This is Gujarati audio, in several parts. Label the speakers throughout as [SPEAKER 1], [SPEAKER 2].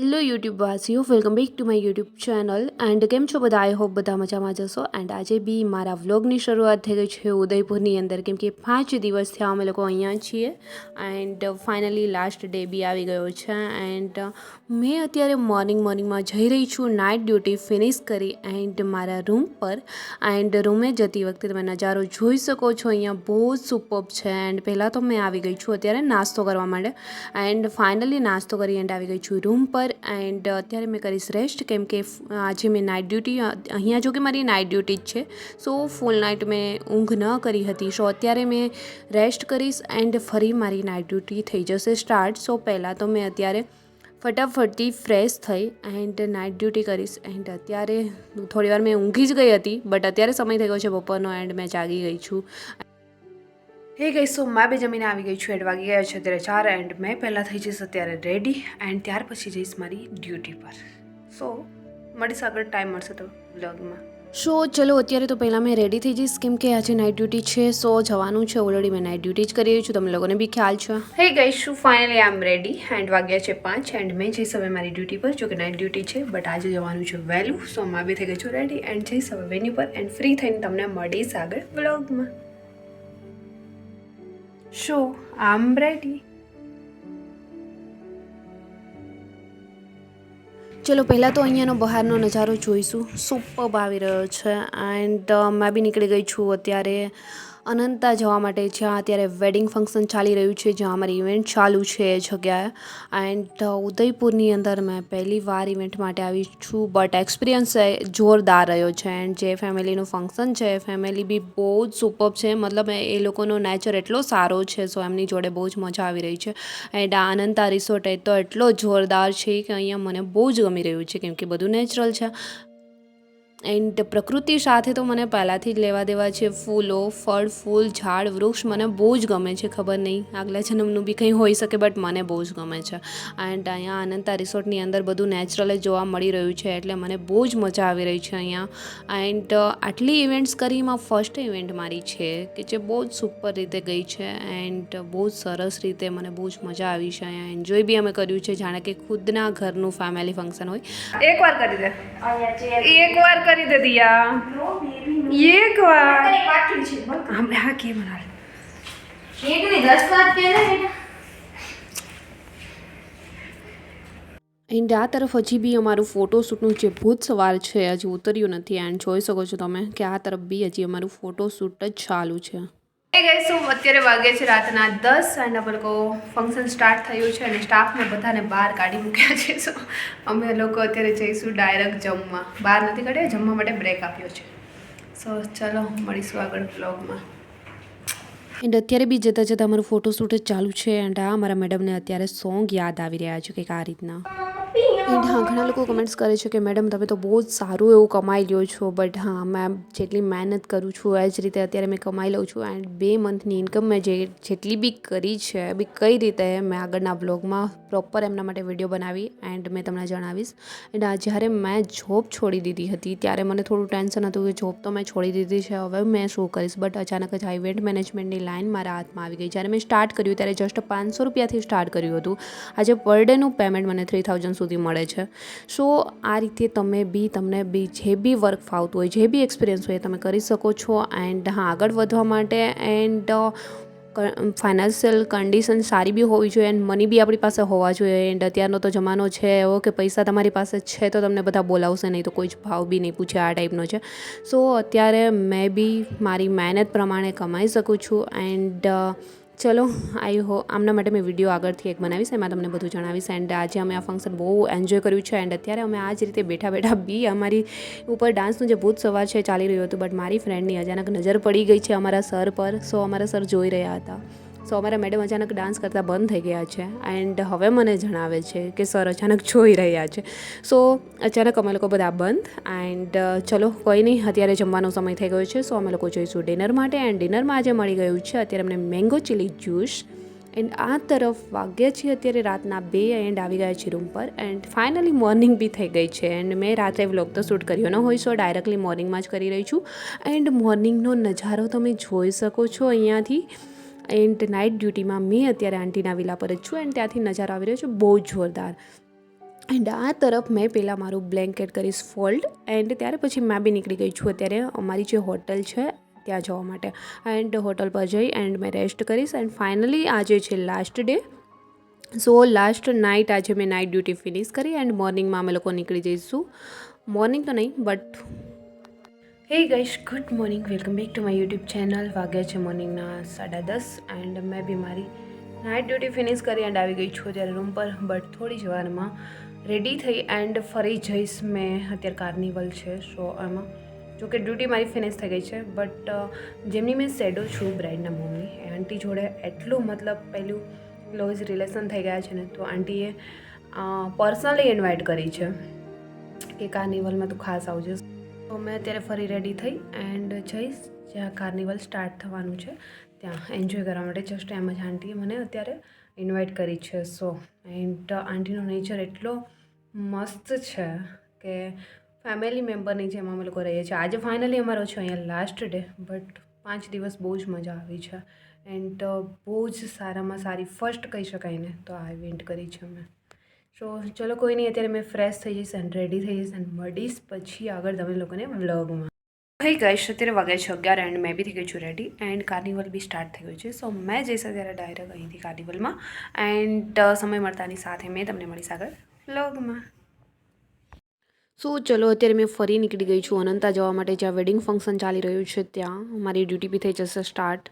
[SPEAKER 1] Hello YouTube વાસીઓ welcome back to my YouTube channel. And કેમ છો બધા? આઈ હોપ બધા મજામાં જશો. એન્ડ આજે બી મારા વ્લોગની શરૂઆત થઈ ગઈ છે ઉદયપુરની અંદર, કેમ કે પાંચ દિવસથી અમે લોકો અહીંયા છીએ. એન્ડ ફાઇનલી લાસ્ટ ડે બી આવી ગયો છે. એન્ડ મેં અત્યારે મોર્નિંગ મોર્નિંગમાં જઈ રહી છું નાઇટ ડ્યુટી ફિનિશ કરી એન્ડ મારા રૂમ પર. એન્ડ રૂમે જતી વખતે તમે નજારો જોઈ શકો છો, અહીંયા બહુ જ સુપર છે. એન્ડ પહેલાં તો મેં આવી ગઈ છું અત્યારે નાસ્તો કરવા માટે. એન્ડ ફાઇનલી નાસ્તો કરી એન્ડ આવી ગઈ છું રૂમ પર. એન્ડ અત્યારે મેં કરીશ રેસ્ટ કેમ કે આજે મેં નાઇટ ડ્યુટી અહીંયા જો કે મારી નાઇટ ડ્યુટી જ છે. સો ફૂલ નાઇટ મેં ઊંઘ ન કરી હતી. સો અત્યારે મેં રેસ્ટ કરીશ એન્ડ ફરી મારી નાઇટ ડ્યુટી થઈ જશે સ્ટાર્ટ સો પહેલાં તો મેં અત્યારે ફટાફટથી ફ્રેશ થઈ એન્ડ નાઇટ ડ્યુટી કરીશ. એન્ડ અત્યારે થોડીવાર મેં ઊંઘી જ ગઈ હતી બટ અત્યારે સમય થઈ ગયો છે બપોરનો એન્ડ મેં જાગી ગઈ છું. હે ગઈ સો મેં બી જમીને આવી ગઈ છું. એડ વાગી ગયા છે અત્યારે ચાર એન્ડ મેં પહેલાં થઈ જઈશ અત્યારે રેડી એન્ડ ત્યાર પછી જઈશ મારી ડ્યુટી પર. સો મળીશ આગળ ટાઈમ મળશે તો બ્લોગમાં સો ચલો અત્યારે તો પહેલાં મેં રેડી થઈ જઈશ કેમ કે આજે નાઇટ ડ્યુટી છે સો જવાનું છે. ઓલરેડી મેં નાઇટ ડ્યુટી જ કરી રહી છું. તમને લોકોને બી ખ્યાલ છે. હે ગઈ શું finally I am ready and વાગ્યા છે પાંચ એન્ડ મેં જઈશ હવે મારી ડ્યુટી પર જો કે નાઇટ ડ્યુટી છે બટ આજે જવાનું છે વહેલું. સો મેં બી થઈ ગઈ છું રેડી એન્ડ જઈશ હવે વેન્યુ પર એન્ડ ફ્રી થઈને તમને મળીશ આગળ બ્લોગમાં શું આમ રેડી ચલો પહેલાં તો અહીંયાનો બહારનો નજારો જોઈશું સુપર આવી રહ્યો છે એન્ડ મેં બી નીકળી ગઈ છું અત્યારે અનંતા જવા માટે જ્યાં અત્યારે વેડિંગ ફંક્શન ચાલી રહ્યું છે, જ્યાં અમારી ઇવેન્ટ ચાલુ છે એ જગ્યાએ. એન્ડ ઉદયપુરની અંદર મેં પહેલી વાર ઇવેન્ટ માટે આવી છું બટ એક્સપિરિયન્સ જોરદાર રહ્યો છે. એન્ડ જે ફેમિલીનું ફંક્શન છે, એ ફેમિલી બી બહુ જ સુપર છે. મતલબ એ લોકોનો નેચર એટલો સારો છે સો એમની જોડે બહુ જ મજા આવી રહી છે. એન્ડ આ અનંતા રિસોર્ટ એ તો એટલો જોરદાર છે કે અહીંયા મને બહુ જ ગમી રહ્યું છે, કેમ કે બધું નેચરલ છે. એન્ડ પ્રકૃતિ સાથે તો મને પહેલાંથી જ લેવા દેવા છે ફૂલો ફળ ફૂલ ઝાડ વૃક્ષ. મને બહુ જ ગમે છે ખબર નહીં. આગલા જન્મનું બી કંઈ હોઈ શકે બટ મને બહુ જ ગમે છે. એન્ડ અહીંયા અનંતા રિસોર્ટની અંદર બધું નેચરલ જ જોવા મળી રહ્યું છે એટલે મને બહુ જ મજા આવી રહી છે અહીંયા. એન્ડ આટલી ઇવેન્ટ્સ કરીમાં ફર્સ્ટ ઇવેન્ટ મારી છે કે જે બહુ જ સુપર રીતે ગઈ છે એન્ડ બહુ જ સરસ રીતે મને બહુ જ મજા આવી છે અહીંયા. એન્જોય બી અમે કર્યું છે જાણે કે ખુદના ઘરનું ફેમિલી ફંક્શન હોય. એક વાર કરી દે. એક વાર કરી દે દિયા. એક વાર હા હા કે મનાલ એન્ડ આ તરફ હજી બી અમારું ફોટોશૂટનું જે ભૂત સવાર છે હજી ઉતર્યું નથી. એન્ડ જોઈ શકો છો તમે કે આ તરફ બી હજી અમારું ફોટોશૂટ જ ચાલુ છે. એ ગઈ અત્યારે વાગે છે રાતના દસ એન્ડ અમે લોકો ફંક્શન સ્ટાર્ટ થયું છે અને સ્ટાફને બધાને બહાર કાઢી મૂક્યા છે. સો અમે લોકો અત્યારે જઈશું ડાયરેક્ટ જમવા. બહાર નથી કાઢ્યા, જમવા માટે બ્રેક આપ્યો છે. સો ચલો, મળીશું આગળ બ્લોગમાં એન્ડ અત્યારે બી જતાં જતાં અમારું ફોટોશૂટ જ ચાલુ છે એન્ડ આ મારા મેડમને અત્યારે સોંગ યાદ આવી રહ્યા છે કંઈક આ રીતના. એન્ડ હા, ઘણા લોકો કમેન્ટ્સ કરે છે કે, મેડમ, તમે તો બહુ જ સારું એવું કમાઈ લ્યો છો બટ હા, મેં જેટલી મહેનત કરું છું, એ જ રીતે અત્યારે મેં કમાઈ લઉં છું એન્ડ બે મંથની ઇન્કમ મેં જે, જેટલી બી કરી છે, બી કઈ રીતે મેં આગળના બ્લોગમાં પ્રોપર એમના માટે વીડિયો બનાવી એન્ડ મેં તમને જણાવીશ. એન્ડ આ જ્યારે મેં જોબ છોડી દીધી હતી, ત્યારે મને થોડું ટેન્શન હતું કે જોબ તો મેં છોડી દીધી છે, હવે મેં શું કરીશ? બટ અચાનક જ આ ઇવેન્ટ મેનેજમેન્ટની લાઈન મારા હાથમાં આવી ગઈ. જ્યારે મેં સ્ટાર્ટ કર્યું, ત્યારે જસ્ટ પાંચસો રૂપિયાથી સ્ટાર્ટ કર્યું હતું. આજે પર ડેનું પેમેન્ટ મને થ્રી થાઉઝન્ડ સુધી મળે છે. સો, આ રીતે તમે બી તમને બી જે બી વર્ક ફાવતું હોય, જે બી એક્સપિરિયન્સ હોય તમે કરી શકો છો એન્ડ હા, આગળ વધવા માટે એન્ડ ફાઇનાન્શિયલ કન્ડિશન સારી બી હોવી જોઈએ એન્ડ મની બી આપણી પાસે હોવા જોઈએ એન્ડ અત્યારનો તો જમાનો છે, એવો કે પૈસા તમારી પાસે છે તો તમને બધા બોલાવશે નહીં તો કોઈ જ ભાવ બી નહીં પૂછે આ ટાઈપનો છે. સો, અત્યારે મેં બી મારી મહેનત પ્રમાણે કમાઈ શકું છું એન્ડ ચલો આઈ હો આમના માટે મેં વીડિયો આગળથી એક બનાવીશ, એમાં તમને બધું જણાવીશ. એન્ડ આજે અમે આ ફંક્શન બહુ એન્જોય કર્યું છે એન્ડ અત્યારે અમે આ જ રીતે બેઠા બેઠા બી અમારી ઉપર ડાન્સનું જે ભૂત સવાર છે ચાલી રહ્યું હતું બટ મારી ફ્રેન્ડની અચાનક નજર પડી ગઈ છે અમારા સર પર સો અમારા સર જોઈ રહ્યા હતા. સો અમારા મેડમ અચાનક ડાન્સ કરતાં બંધ થઈ ગયા છે એન્ડ હવે મને જણાવે છે કે સર અચાનક જોઈ રહ્યા છે. સો અચાનક અમે લોકો બધા બંધ એન્ડ ચલો, કોઈ નહીં, અત્યારે જમવાનો સમય થઈ ગયો છે. સો અમે લોકો જોઈશું ડિનર માટે એન્ડ ડિનરમાં આજે મળી ગયું છે. અત્યારે અમને મેંગો ચીલી જ્યુસ એન્ડ આ તરફ વાગ્યા છે અત્યારે રાતના બે એન્ડ આવી ગયા છે રૂમ પર એન્ડ ફાઇનલી મોર્નિંગ બી થઈ ગઈ છે એન્ડ મેં રાત્રે વ્લોગ તો શૂટ કર્યો ન હોય સો ડાયરેક્ટલી મોર્નિંગમાં જ કરી રહી છું. એન્ડ મોર્નિંગનો નજારો તમે જોઈ શકો છો અહીંયાથી. એન્ડ નાઇટ ડ્યુટીમાં મેં અત્યારે આંટીના વિલા પર જ છું એન્ડ ત્યાંથી નજારો આવી રહ્યો છે, બહુ જોરદાર. એન્ડ આ તરફ મેં પહેલાં મારું બ્લેન્કેટ કરીશ ફોલ્ડ એન્ડ ત્યારે પછી મેં બી નીકળી ગઈ છું અત્યારે, અમારી જે હોટલ છે, ત્યાં જવા માટે. એન્ડ હોટલ પર જઈ એન્ડ મેં રેસ્ટ કરીશ એન્ડ ફાઇનલી આજે છે last day so last night આજે મેં નાઇટ ડ્યુટી ફિનિશ કરી એન્ડ મોર્નિંગમાં અમે લોકો નીકળી જઈશું. મોર્નિંગ તો નહીં but hey guys good morning welcome back to my YouTube channel વાગ્યા છે મોર્નિંગના સાડા દસ એન્ડ મેં બી મારી નાઇટ ડ્યુટી ફિનિશ કરી એન્ડ આવી ગઈ છું અત્યારે રૂમ પર. બટ થોડી જ વારમાં રેડી થઈ એન્ડ ફરી જઈશ મેં અત્યારે કાર્નિવલ છે. સો એમાં જો કે ડ્યુટી મારી ફિનિશ થઈ ગઈ છે. બટ જેમની મેં સેડો છું બ્રાઇડના મમ્મી આંટી જોડે એટલું મતલબ પહેલું ક્લોઝ રિલેશન થઈ ગયા છે ને, તો આંટીએ પર્સનલી ઇન્વાઇટ કરી છે કે કાર્નિવલમાં તું ખાસ આવજે. મેં અત્યારે ફરી રેડી થઈ એન્ડ જઈશ. જ્યાં કાર્નિવલ સ્ટાર્ટ થવાનું છે, ત્યાં એન્જોય કરવા માટે જસ્ટ એમ જ આંટીએ મને અત્યારે ઇન્વાઇટ કરી છે. સો એન્ડ આંટીનો નેચર એટલો મસ્ત છે કે ફેમિલી મેમ્બરની જેમ અમે લોકો રહીએ છીએ. આજે ફાઇનલી અમારો છે અહીંયા લાસ્ટ ડે બટ પાંચ દિવસ બહુ જ મજા આવી છે. એન્ડ બહુ જ સારામાં સારી ફર્સ્ટ કહી શકાય ને, તો આ ઇવેન્ટ કરી છે અમે. સો ચલો કોઈ નહીં, અત્યારે મેં ફ્રેશ થઈ જઈશ એન્ડ રેડી થઈ જઈશ એન્ડ મળીશ પછી આગળ તમે લોકોને વ્લોગમાં થઈ ગઈશ અત્યારે વાગ્યા છે અગિયાર એન્ડ મેં બી થઈ ગઈ છું રેડી એન્ડ કાર્નિવલ બી સ્ટાર્ટ થઈ ગયું છે. સો મેં જઈશ અત્યારે ડાયરેક્ટ અહીંથી કાર્નિવલમાં એન્ડ સમય મળતાની સાથે મેં તમને મળીશ આગળ વ્લોગમાં સો ચલો અત્યારે મેં ફરી નીકળી ગઈ છું અનંતા જવા માટે જ્યાં વેડિંગ ફંક્શન ચાલી રહ્યું છે ત્યાં. મારી ડ્યુટી બી થઈ જશે સ્ટાર્ટ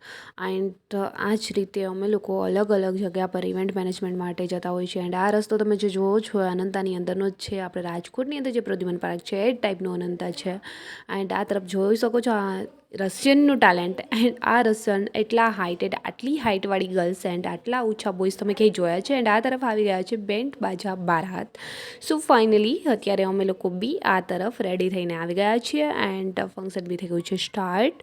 [SPEAKER 1] એન્ડ આ જ રીતે અમે લોકો અલગ અલગ જગ્યા પર ઇવેન્ટ મેનેજમેન્ટ માટે જતા હોય છે. એન્ડ આ રસ્તો તમે જે જુઓ છો અનંતાની અંદરનો જ છે. આપણે રાજકોટની અંદર જે પ્રદ્યુમન પાર્ક છે એ ટાઈપનો અનંતા છે. એન્ડ આ તરફ જોઈ શકો છો આ રશિયનનું ટેલેન્ટ એન્ડ આ રશિયન એટલા હાઇટેડ આટલી હાઇટવાળી ગર્લ્સ એન્ડ આટલા ઓછા બોય્સ તમે ક્યાંય જોયા છે? એન્ડ આ તરફ આવી ગયા છે બેન્ટ બાજા બારાત સો ફાઇનલી અત્યારે અમે લોકો બી આ તરફ રેડી થઈને આવી ગયા છીએ એન્ડ ફંક્શન બી થઈ ગયું છે સ્ટાર્ટ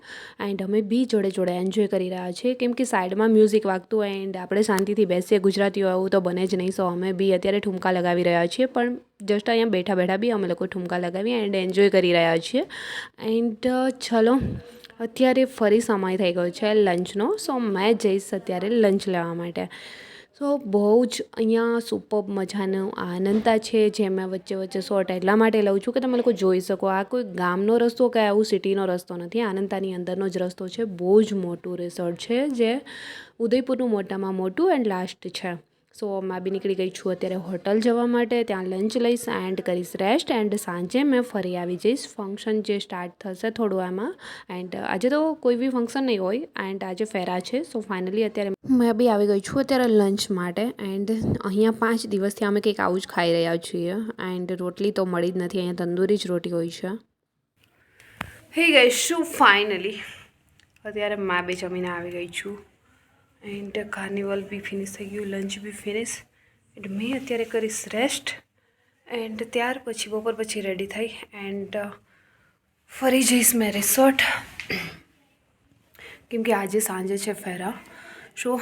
[SPEAKER 1] એન્ડ અમે બી જોડે જોડે એન્જોય કરી રહ્યા છીએ. કેમ કે સાઈડમાં મ્યુઝિક વાગતું એન્ડ આપણે શાંતિથી બેસીએ, ગુજરાતીઓ એવું તો બને જ નહીં. સો અમે બી અત્યારે ઠુમકા લગાવી રહ્યા છીએ. પણ જસ્ટ અહીંયા બેઠા બેઠા બી અમે લોકો ઠુમકા લગાવી એન્ડ એન્જોય કરી રહ્યા છીએ. એન્ડ ચલો, અત્યારે ફરી સમય થઈ ગયો છે લંચનો સો મેં જઈશ અત્યારે લંચ લેવા માટે. સો બહુ જ અહીંયા સુપર મજાનો આનંદતા છે જે મેં વચ્ચે વચ્ચે શોર્ટ એટલા માટે લઉં છું કે તમે લોકો જોઈ શકો. આ કોઈ ગામનો રસ્તો કે આવું સિટીનો રસ્તો નથી. આનંદતાની અંદરનો જ રસ્તો છે. બહુ જ મોટું રિસોર્ટ છે જે ઉદયપુરનું મોટામાં મોટું એન્ડ લાસ્ટ છે. સો મેં બી નીકળી ગઈ છું અત્યારે હોટલ જવા માટે, ત્યાં લંચ લઈશ એન્ડ કરીશ રેસ્ટ એન્ડ સાંજે મેં ફરી આવી જઈશ. ફંક્શન જે સ્ટાર્ટ થશે થોડું એમાં એન્ડ આજે તો કોઈ બી ફંક્શન નહીં હોય એન્ડ આજે ફેરા છે. સો ફાઇનલી અત્યારે મેં બી આવી ગઈ છું અત્યારે લંચ માટે એન્ડ અહીંયા પાંચ દિવસથી અમે કંઈક આવું જ ખાઈ રહ્યા છીએ એન્ડ રોટલી તો મળી જ નથી. અહીંયા તંદૂરી જ રોટી હોય છે. હે ગઈ શું ફાઇનલી અત્યારે મેં બી જમીને આવી ગઈ છું. એન્ડ કાર્નિવલ બી ફિનિશ થઈ ગયું લંચ બી ફિનિશ એન્ડ મેં અત્યારે કરીશ રેસ્ટ એન્ડ ત્યાર પછી, બપોર પછી રેડી થઈ. એન્ડ ફરી જઈશ મેં રિસોર્ટ કેમ કે આજે સાંજે છે ફેરા. સો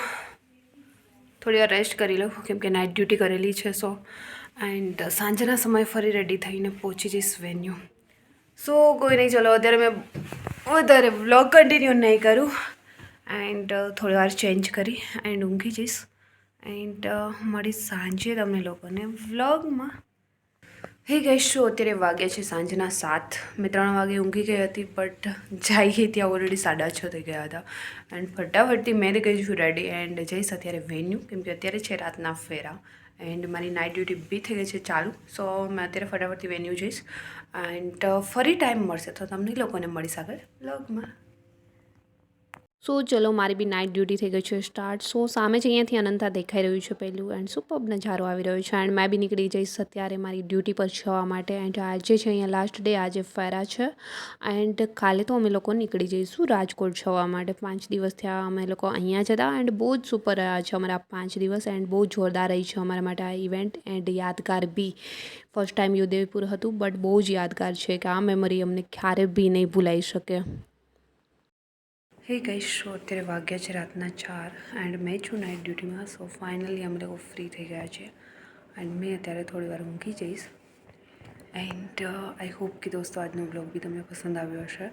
[SPEAKER 1] થોડી વાર રેસ્ટ કરી લઉં, કેમ કે નાઇટ ડ્યુટી કરેલી છે સો એન્ડ સાંજના સમયે ફરી રેડી થઈને પહોંચી જઈશ વેન્યુ સો કોઈ નહીં, ચલો, અત્યારે મેં વધારે વ્લોગ કન્ટિન્યુ નહીં કરું. એન્ડ થોડી વાર ચેન્જ કરી એન્ડ ઊંઘી જઈશ. એન્ડ મળી સાંજે તમને લોકોને વ્લોગમાં. હે ગઈશ શું અત્યારે વાગ્યા છે સાંજના સાત? મેં ત્રણ વાગે ઊંઘી ગઈ હતી બટ જઈએ ત્યાં ઓલરેડી સાડા છ થઈ ગયા હતા. એન્ડ ફટાફટથી મેં ગઈ છું રેડી એન્ડ જઈશ અત્યારે વેન્યુ કેમ કે અત્યારે છે રાતના ફેરા. એન્ડ મારી નાઇટ ડ્યુટી બી થઈ ગઈ છે ચાલુ સો મેં અત્યારે ફટાફટથી વેન્યુ જઈશ. એન્ડ ફરી ટાઈમ મળશે તો તમને લોકોને મળીશ આગળ વ્લોગમાં. સો ચલો મારી બી નાઇટ ડ્યુટી થઈ ગઈ છે સ્ટાર્ટ સો સામે જ અહીંયાથી અનંતા દેખાઈ રહ્યું છે પહેલું એન્ડ સુપબ નજારો આવી રહ્યો છે. એન્ડ મેં બી નીકળી જઈશ અત્યારે મારી ડ્યુટી પર જવા માટે. એન્ડ આજે છે અહીંયા લાસ્ટ ડે આજે ફેરા છે. એન્ડ કાલે તો અમે લોકો નીકળી જઈશું રાજકોટ જવા માટે. પાંચ દિવસ થયા અમે લોકો અહીંયા જતા એન્ડ બહુ જ સુપર રહ્યા છે અમારા પાંચ દિવસ એન્ડ બહુ જોરદાર રહી છે અમારા માટે આ ઇવેન્ટ એન્ડ યાદગાર બી. ફર્સ્ટ ટાઈમ ઉદયપુર હતું બટ બહુ જ યાદગાર છે કે આ મેમરી અમને ક્યારે બી નહીં ભૂલાઈ શકે. હે ગઈ શો અત્યારે વાગ્યા છે રાતના ચાર એન્ડ મેં છું નાઇટ ડ્યુટીમાં સો ફાઇનલી અમે લોકો ફ્રી થઈ ગયા છે એન્ડ મેં અત્યારે થોડી વાર ઊંઘી જઈશ. એન્ડ આઈ હોપ કે દોસ્તો આજનો બ્લોગ બી તમને પસંદ આવ્યો હશે.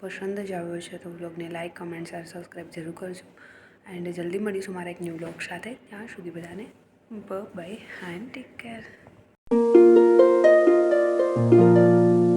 [SPEAKER 1] પસંદ જ આવ્યો છે તો બ્લોગને લાઇક કમેન્ટ શેર સબસ્ક્રાઈબ જરૂર કરજો. એન્ડ જલ્દી મળીશું મારા એક ન્યૂ બ્લોગ સાથે. ત્યાં સુધી બધાને બાય એન્ડ ટેક કેર